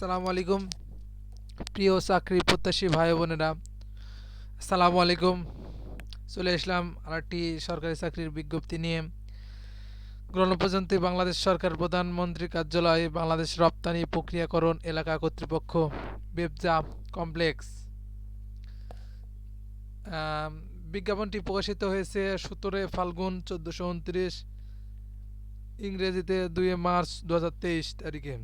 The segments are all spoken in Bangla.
আসসালামু আলাইকুম। প্রিয় চাকরি প্রত্যাশী ভাই বোনেরা, আসসালামু আলাইকুম। চলে আসলাম আরেকটি সরকারি চাকরির বিজ্ঞপ্তি নিয়ে। গণপ্রজাতন্ত্রী বাংলাদেশ সরকার প্রধানমন্ত্রী কার্যালয় বাংলাদেশ রপ্তানি প্রক্রিয়াকরণ এলাকা কর্তৃপক্ষ, বেবজা কমপ্লেক্স। বিজ্ঞাপনটি প্রকাশিত হয়েছে সতেরোই ফাল্গুন চোদ্দোশো উনত্রিশ, ইংরেজিতে দুই মার্চ দু হাজার তেইশ তারিখে।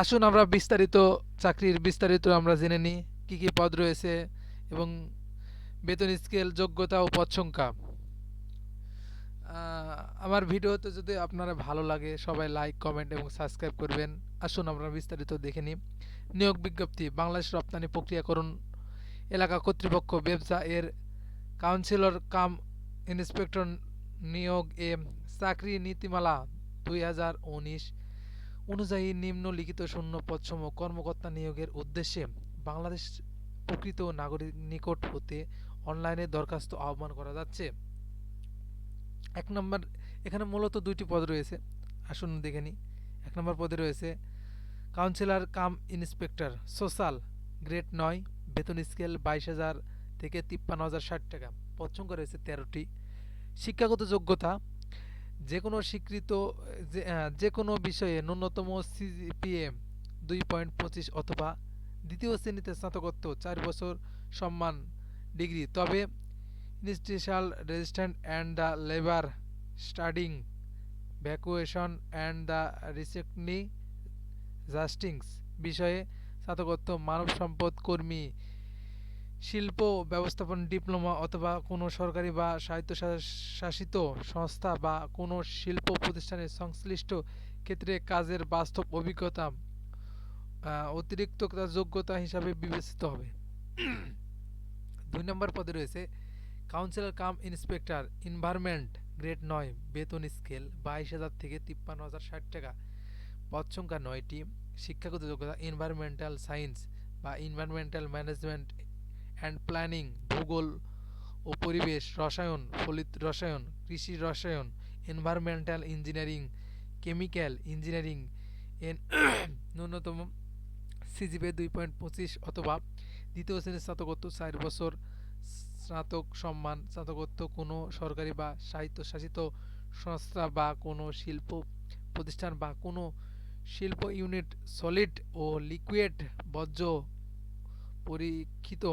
আসুন আমরা বিস্তারিত, চাকরির বিস্তারিত আমরা জেনে নিই, কী কী পদ রয়েছে এবং বেতন স্কেল, যোগ্যতা ও পদ সংখ্যা। আমার ভিডিওতে যদি আপনারা ভালো লাগে, সবাই লাইক কমেন্ট এবং সাবস্ক্রাইব করবেন। আসুন আমরা বিস্তারিত দেখে নিই। নিয়োগ বিজ্ঞপ্তি, বাংলাদেশ রপ্তানি প্রক্রিয়াকরণ এলাকা কর্তৃপক্ষ, ব্যবসা এর কাউন্সিলর কাম ইন্সপেক্টর নিয়োগ এ চাকরি নীতিমালা দুই হাজার উনিশ অনুযায়ী নিম্নলিখিত শূন্য পদসমূহ কর্মকর্তা নিয়োগের উদ্দেশ্যে বাংলাদেশ প্রকৃত নাগরিক নিকট হতে অনলাইনে দরখাস্ত আহ্বান করা যাচ্ছে। এক নম্বর, এখানে মূলত দুইটি পদ রয়েছে। আসুন দেখে নিই। এক নম্বর পদে রয়েছে, councillor cum inspector, social, grade নয়, বেতন স্কেল বাইশ হাজার থেকে তিপ্পান্ন হাজার ষাট টাকা। পদ সংখ্যা রয়েছে তেরোটি। শিক্ষাগত যোগ্যতা যে কোনো স্বীকৃত, যে কোনো বিষয়ে ন্যূনতম সিজিপিএ দুই পয়েন্ট পঁচিশ অথবা দ্বিতীয় শ্রেণীতে স্নাতকোত্তর, চার বছর সম্মান ডিগ্রি। তবে institutional resistant and the labour studying, evacuation and the রিসেক্টনি জাস্টিংস বিষয়ে স্নাতকোত্তর মানব সম্পদ কর্মী শিল্প ব্যবস্থাপন, ডিপ্লোমা অথবা কোনো সরকারি বা স্বায়ত্তশাসিত সংস্থা বা কোনো শিল্প প্রতিষ্ঠানের সংশ্লিষ্ট ক্ষেত্রে কাজের বাস্তব অভিজ্ঞতা অতিরিক্ত যোগ্যতা হিসাবে বিবেচিত হবে। দুই নম্বর পদে রয়েছে, councillor cum inspector, environment grade নয়, বেতন স্কেল বাইশ হাজার থেকে তিপ্পান্ন হাজার ষাট টাকা। পদ সংখ্যা নয়টি, শিক্ষাগত যোগ্যতা, এনভায়রনমেন্টাল সায়েন্স বা এনভায়রনমেন্টাল ম্যানেজমেন্ট অ্যান্ড প্ল্যানিং ভূগোল ও পরিবেশ, রসায়ন, ফলিত রসায়ন, কৃষি রসায়ন environmental engineering chemical engineering N ন্যূনতম সিজিপে দুই পয়েন্ট পঁচিশ অথবা দ্বিতীয় শ্রেণির স্নাতকোত্তর চার বছর স্নাতক সম্মান, স্নাতকোত্তর কোনো সরকারি বা স্বায়ত্তশাসিত সংস্থা বা কোনো শিল্প প্রতিষ্ঠান বা কোনো শিল্প ইউনিট সলিড ও লিকুইড বর্জ্য পরীক্ষিত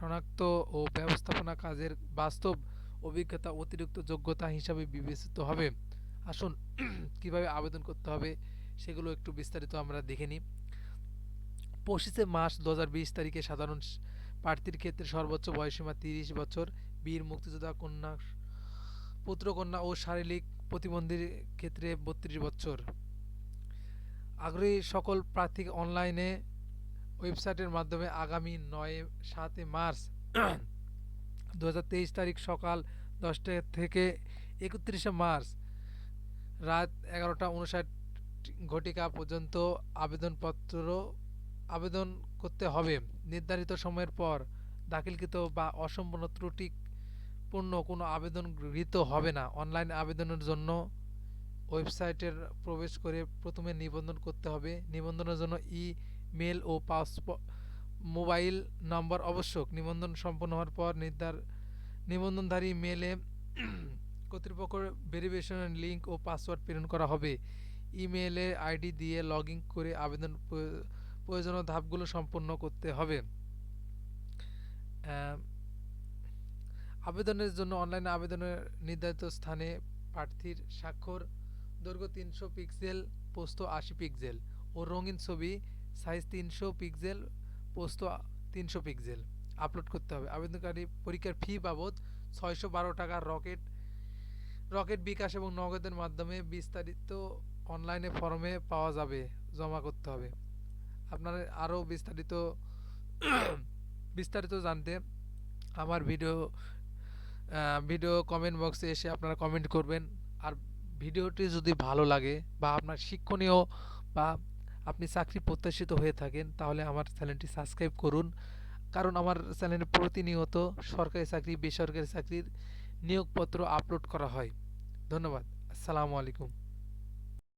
শনাক্ত ও ব্যবস্থাপনা কাজের বাস্তব অভিজ্ঞতা অতিরিক্ত যোগ্যতা হিসাবে বিবেচিত হবে। আসুন, কীভাবে আবেদন করতে হবে সেগুলো একটু বিস্তারিত আমরা দেখে নিই। পঁচিশে মার্চ দু হাজার বিশ তারিখে সাধারণ প্রার্থীর ক্ষেত্রে সর্বোচ্চ বয়সীমা তিরিশ বছর। বীর, মুক্তিযোদ্ধা, কন্যা, পুত্রকন্যা ও শারীরিক প্রতিবন্ধীর ক্ষেত্রে বত্রিশ বছর। আগ্রহী সকল প্রার্থী অনলাইনে ওয়েবসাইটের মাধ্যমে আগামী নয়, সাতই মার্চ দু হাজার তেইশ তারিখ সকাল দশটা থেকে একত্রিশে মার্চ রাত এগারোটা উনষাট ঘটিকা পর্যন্ত আবেদনপত্র, আবেদন করতে হবে। নির্ধারিত সময়ের পর দাখিলকৃত বা অসম্পূর্ণ ত্রুটিপূর্ণ কোনো আবেদন গৃহীত হবে না। অনলাইন আবেদনের জন্য ওয়েবসাইটের প্রবেশ করে প্রথমে নিবন্ধন করতে হবে। নিবন্ধনের জন্য ই মেল ও পাসপোর্ট মোবাইল নম্বর আবশ্যক। নিবন্ধন সম্পন্ন হওয়ার পর নির্ধার, নিবন্ধনধারী মেলে কর্তৃপক্ষ ভেরিফিকেশনের লিঙ্ক ও পাসওয়ার্ড প্রেরণ করা হবে। ইমেলে আইডি দিয়ে লগ করে আবেদন প্রয়- প্রয়োজনীয় ধাপগুলো সম্পন্ন করতে হবে। আবেদনের জন্য অনলাইন আবেদনের নির্ধারিত স্থানে প্রার্থীর স্বাক্ষর, দৈর্ঘ্য তিনশো পিক্সেল, পোস্ত আশি পিক্সেল ও রঙিন ছবি সাইজ তিনশো পিক্সেল পোস্ত তিনশো পিক্সেল আপলোড করতে হবে। আবেদনকারী পরীক্ষার ফি বাবদ ছয়শো বারো টাকা রকেট রকেট বিকাশ এবং নগদের মাধ্যমে বিস্তারিত অনলাইনে ফর্মে পাওয়া যাবে, জমা করতে হবে। আপনারা আরও বিস্তারিত বিস্তারিত জানতে আমার ভিডিও ভিডিও কমেন্ট বক্সে এসে আপনারা কমেন্ট করবেন। আর ভিডিওটি যদি ভালো লাগে বা আপনার শিক্ষণীয় বা আপনি চাকরি প্রত্যাশিত হয়ে থাকেন, তাহলে আমার চ্যানেলটি সাবস্ক্রাইব করুন। কারণ আমার চ্যানেলে প্রতিনিয়ত সরকারি চাকরি, বেসরকারি চাকরির নিয়োগপত্র আপলোড করা হয়। ধন্যবাদ। আসসালামু আলাইকুম।